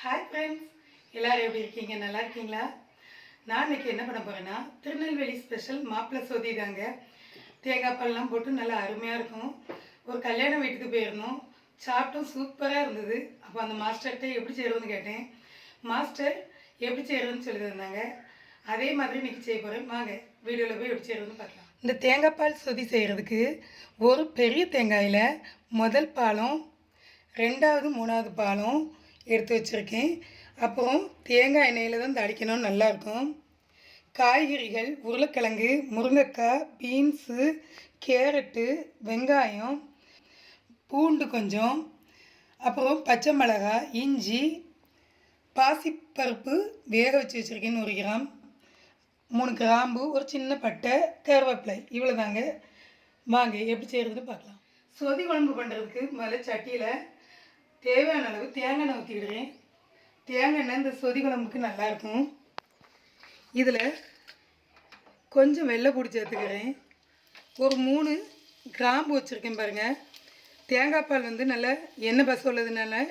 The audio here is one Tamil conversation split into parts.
ஹாய் ஃப்ரெண்ட்ஸ் எல்லோரும் எப்படி இருக்கீங்க? நல்லா இருக்கீங்களா? நான் இன்றைக்கி என்ன பண்ண போகிறேன்னா திருநெல்வேலி ஸ்பெஷல் மாப்பிள்ளை சொதி தாங்க. தேங்காய் பால்லாம் போட்டு நல்லா அருமையாக இருக்கும். ஒரு கல்யாண வீட்டுக்கு போயிருந்தோம். சாப்பிட்டும் சூப்பராக இருந்தது. அப்போ அந்த மாஸ்டர்கிட்ட எப்படி செய்கிறதுன்னு கேட்டேன். மாஸ்டர் எப்படி செய்கிறதுன்னு சொல்லி தந்தாங்க அதே மாதிரி இன்றைக்கி செய்ய போகிறேன் வாங்க வீடியோவில் போய் எப்படி செய்கிறதுன்னு பார்க்கலாம். இந்த தேங்காய் பால் சொதி செய்கிறதுக்கு ஒரு பெரிய தேங்காயில் முதல் பாலம் ரெண்டாவது மூணாவது பாலம் எடுத்து வச்சுருக்கேன். அப்புறம் தேங்காய் எண்ணெயில் தான் தடிக்கணும் நல்லாயிருக்கும் காய்கறிகள் உருளைக்கிழங்கு முருங்கைக்காய் பீன்ஸு கேரட்டு வெங்காயம் பூண்டு கொஞ்சம். அப்புறம் பச்சை மிளகாய் இஞ்சி பாசிப்பருப்பு வேக வச்சு வச்சுருக்கேன்னு ஒரு கிராம். மூணு கிராம்பு ஒரு சின்ன பட்டை கருவேப்பிலை. இவ்வளோ தாங்க வாங்க எப்படி செய்கிறதுன்னு பார்க்கலாம். சொதி குழம்பு பண்ணுறதுக்கு முதல்ல சட்டியில் தேவையான அளவு தேங்காய் எண்ணெய் ஊற்றிக்கிடுறேன் தேங்காய் எண்ணெய் இந்த சொதி குழம்புக்கு நல்லாயிருக்கும் இதில் கொஞ்சம் வெள்ளை பொடி சேர்த்துக்கிறேன். ஒரு மூணு கிராம்பு வச்சுருக்கேன் பாருங்கள் தேங்காய் பால் வந்து நல்லா எண்ணெய் பச உள்ளதுனால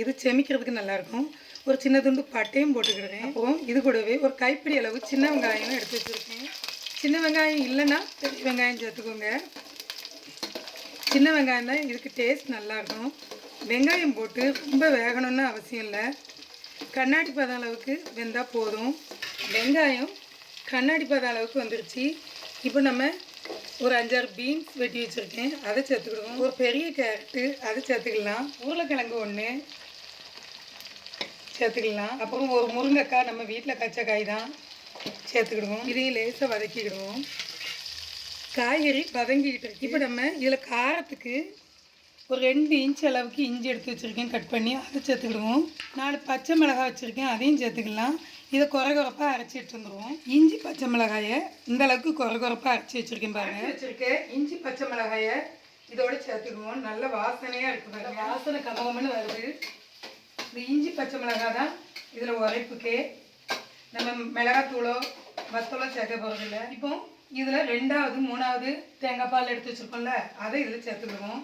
இது செமிக்கிறதுக்கு நல்லாயிருக்கும் ஒரு சின்ன துண்டு பட்டையும் போட்டுக்கிடுறேன். அப்புறம் இது கூடவே ஒரு கைப்பிடி அளவு சின்ன வெங்காயம் எடுத்து வச்சுருக்கேன். சின்ன வெங்காயம் இல்லைன்னா பெரிய வெங்காயம் சேர்த்துக்கோங்க. சின்ன வெங்காயம் தான் இதுக்கு டேஸ்ட் நல்லாயிருக்கும் வெங்காயம் போட்டு ரொம்ப வேகணும்னு அவசியம் இல்லை. கண்ணாடி பதம் அளவுக்கு வெந்தால் போதும். வெங்காயம் கண்ணாடி பதம் அளவுக்கு வந்துருச்சு. இப்போ நம்ம ஒரு அஞ்சாறு பீன்ஸ் வெட்டி வச்சுருக்கேன். அதை சேர்த்துக்கிடுவோம். ஒரு பெரிய கேரட்டு அதை சேர்த்துக்கலாம். உருளைக்கிழங்கு ஒன்று சேர்த்துக்கலாம். அப்புறம் ஒரு முருங்கைக்காய் நம்ம வீட்டில் கச்ச காய் தான் சேர்த்துக்கிடுவோம். இதையும் லேசாக வதக்கிக்கிடுவோம். காய்கறி வதங்கிக்கிட்டு இப்போ நம்ம இதில் காரத்துக்கு ஒரு ரெண்டு இன்ச் அளவுக்கு இஞ்சி எடுத்து வச்சுருக்கேன். கட் பண்ணி அதை சேர்த்துக்கிடுவோம். நாலு பச்சை மிளகாய் வச்சுருக்கேன். அதையும் சேர்த்துக்கலாம். இதை குறை குறைப்பாக அரைச்சி வந்துடுவோம் இஞ்சி பச்சை மிளகாயை இந்த அளவுக்கு குறை குறைப்பாக அரைச்சி வச்சுருக்கேன் பாருங்க. வச்சுருக்கேன். இஞ்சி பச்சை மிளகாயை இதோட சேர்த்துக்குவோம் நல்ல வாசனையாக இருக்குது பாருங்க. வாசனை கமகம்னு வருது. இந்த இஞ்சி பச்சை மிளகாய் தான் இதில் உரைப்புக்கே. நம்ம மிளகாத்தூளோ வத்தலோ சேர்க்க போகிறதில்ல இப்போ இதில் ரெண்டாவது மூணாவது தேங்காய் பால் எடுத்து வச்சுருக்கோம்ல அதை இதில் சேர்த்துக்கிடுவோம்.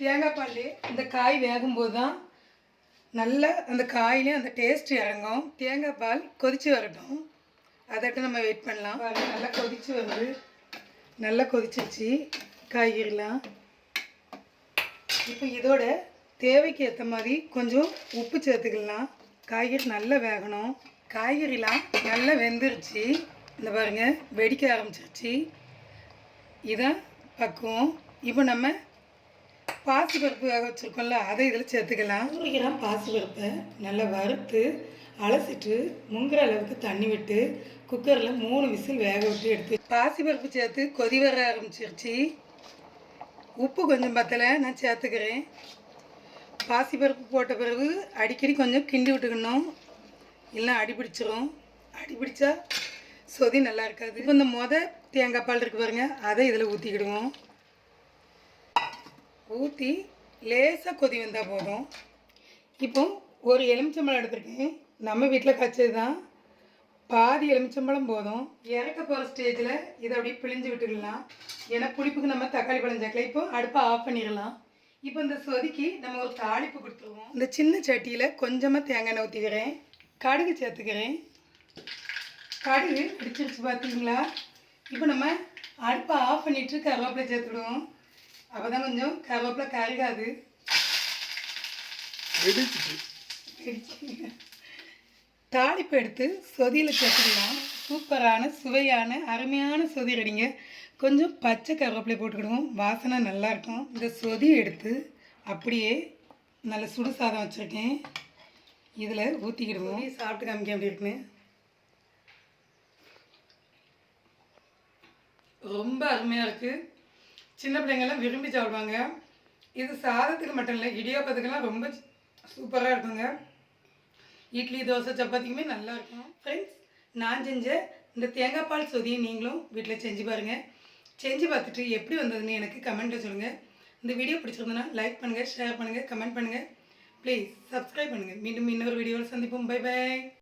தேங்காய் பால் இந்த காய் வேகும்போது தான் நல்லா அந்த காயிலே அந்த டேஸ்ட் இறங்கும். தேங்காய் பால் கொதித்து வரட்டும். அதட்டு நம்ம வெயிட் பண்ணலாம். நல்லா கொதித்து வருது. நல்லா கொதிச்சிருச்சு. காய்கறிலாம். இப்போ இதோட தேவைக்கு ஏற்ற மாதிரி கொஞ்சம் உப்பு சேர்த்துக்கலாம். காய்கறி நல்லா வேகணும். காய்கறிலாம் நல்லா வெந்துருச்சு. இந்த பாருங்க வெடிக்க ஆரம்பிச்சிருச்சு. இதான் பக்குவம். இப்போ நம்ம பாசிப்பருப்பு வேக வச்சுருக்கோம்ல அதை இதில் சேர்த்துக்கலாம். நூறு கிராம் பாசிப்பருப்பை நல்லா வறுத்து அலசிட்டு முங்குற அளவுக்கு தண்ணி விட்டு குக்கரில் மூணு விசில் வேக விட்டு எடுத்து பாசிப்பருப்பு சேர்த்து கொதி வர ஆரம்பிச்சிருச்சு. உப்பு கொஞ்சம் பத்தலை நான் சேர்த்துக்கிறேன். பாசிப்பருப்பு போட்ட பிறகு அடிக்கடி கொஞ்சம் கிண்டி விட்டுக்கணும். இல்லை அடி பிடிச்சிரும். அடி பிடிச்சா சொதி நல்லா இருக்காது. இப்போ இந்த மொத தேங்காய் பால் இருக்கு பாருங்க அதை இதில் ஊற்றிக்கிடுவோம் ஊற்றி லேசாக கொதி வந்தால் போதும். இப்போ ஒரு எலுமிச்சம்பழம் எடுத்திருக்கேன். நம்ம வீட்டில் கச்சது தான் பாதி எலுமிச்சம்பழம் போதும். இறக்க போகிற ஸ்டேஜில் இதை அப்படியே பிழிஞ்சு விட்டுக்கலாம் ஏன்னா புளிப்புக்கு நம்ம தக்காளி பழம் சேர்க்கல. இப்போ அடுப்பை ஆஃப் பண்ணிடலாம். இப்போ இந்த சொதுக்கி நம்ம ஒரு தாளிப்பு கொடுத்துருவோம். இந்த சின்ன சட்டியில் கொஞ்சமாக தேங்காய் எண்ணெய் ஊற்றிக்கிறேன் கடுகு சேர்த்துக்கிறேன். கடுகு பிடிச்சிருச்சு பார்த்தீங்களா இப்போ நம்ம அடுப்பை ஆஃப் பண்ணிட்டு கருவேப்பிலை சேர்த்துடுவோம் அப்போ தான் கொஞ்சம் கருவேப்பிலை கருகாது தாளிப்பு எடுத்து சொதியில் சேர்த்துக்கலாம் சூப்பரான சுவையான அருமையான சொதி ரெடிங்க கொஞ்சம் பச்சை கருவேப்பிலை போட்டுக்கிடுவோம் வாசனை நல்லாயிருக்கும் இந்த சொதி எடுத்து அப்படியே நல்ல சுடு சாதம் வச்சுருக்கேன் இதில் ஊற்றிக்கிடுவோம் சாப்பிட்டு காமிக்க எப்படி இருக்குன்னு ரொம்ப அருமையாக இருக்குது சின்ன பிள்ளைங்கெல்லாம் விரும்பி சாப்பிடுவாங்க. இது சாதத்துக்கு மட்டும் இல்லை இடியாப்பத்துக்கெல்லாம் ரொம்ப சூப்பராக இருக்குங்க. இட்லி தோசை சப்பாத்திக்குமே நல்லா இருக்கும். ஃப்ரெண்ட்ஸ் நான் செஞ்ச இந்த தேங்காய் பால் சொதியை நீங்களும் வீட்டில் செஞ்சு பாருங்கள் செஞ்சு பார்த்துட்டு எப்படி வந்ததுன்னு எனக்கு கமெண்ட்டில் சொல்லுங்கள் இந்த வீடியோ பிடிச்சிருந்ததுன்னா லைக் பண்ணுங்கள் ஷேர் பண்ணுங்கள் கமெண்ட் பண்ணுங்கள் ப்ளீஸ் சப்ஸ்கிரைப் பண்ணுங்கள் மீண்டும் இன்னொரு வீடியோவில் சந்திப்போம். By by